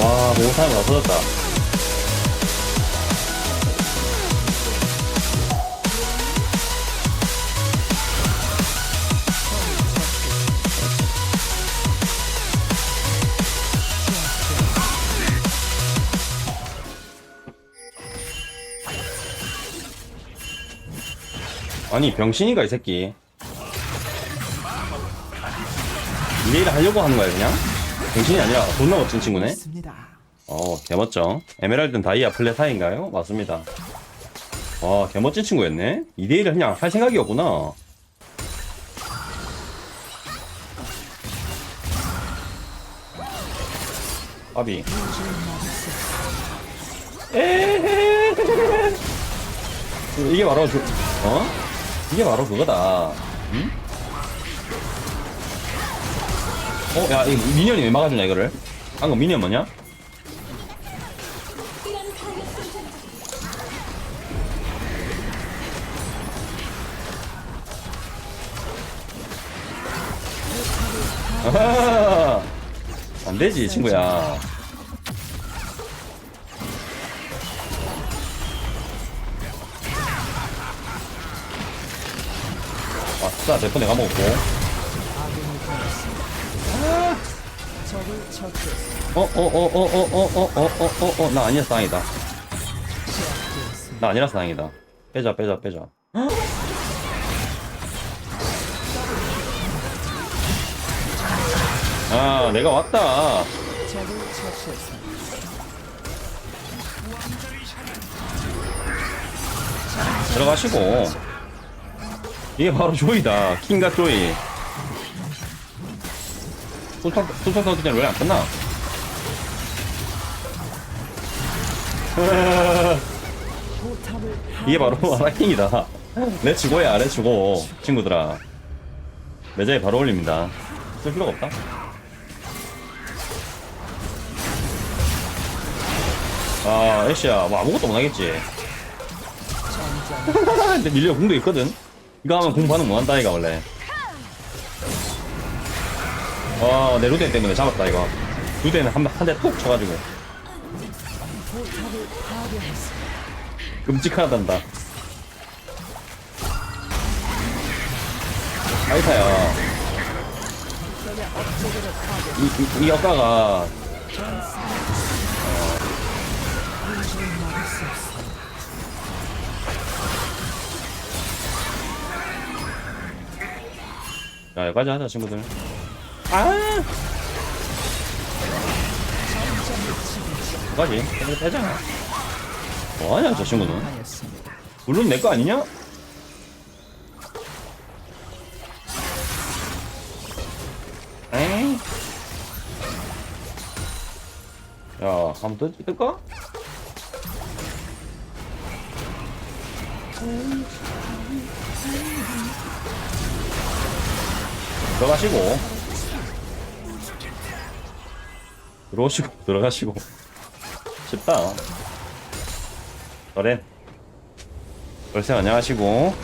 와, 모사가 다 터졌다. 아니, 병신이가, 이 새끼. 이레이를 하려고 하는 거야, 그냥? 병신이 아니라 존나 멋진 친구네? 어, 개멋져. 에메랄드는 다이아 플랫하인가요? 맞습니다. 와, 개멋진 친구였네? 2대1을 그냥 할 생각이었구나. 아비. 이게 바로, 그, 어? 이게 바로 그거다. 응? 어, 야, 이 미니언이 왜 막아주냐, 이거를? 방금 미니언 뭐냐? 안 되지, 친구야. 아싸, 대포 내가 먹었고. 어, 어, 어, 어, 어, 어, 어, 어, 어, 어, 어, 나 아니라서 다행이다. 나 아니라서 다행이다. 빼자, 빼자, 빼자. 아, 내가 왔다. 들어가시고. 이게 바로 조이다. 킹과 조이. 소통, 소통 선수전 원래 안 끝나? 이게 바로 아라킹이다. 레츠고야, 레츠고. 친구들아. 매장에 바로 올립니다. 쓸 필요가 없다. 아, 애쉬야, 뭐 아무것도 못하겠지. 근데 밀려 궁도 있거든. 이거 하면 궁 반응 못한다, 이가 원래. 와, 내 루덴 때문에 잡았다, 이거. 루덴은 한, 한 대 톡 쳐가지고. 끔찍하단다. 아이타야. 이, 이, 이 역가가 없습니다. 야, 여기까지 하자, 친구들. 아! 여기까지. 빼자, 빼자. 뭐하냐, 저 친구는. 물론 내 거 아니냐? 에이. 야, 한번 더 뜰까? 들어가시고 들어오시고 들어가시고. 쉽다. 그래 월세 안녕하시고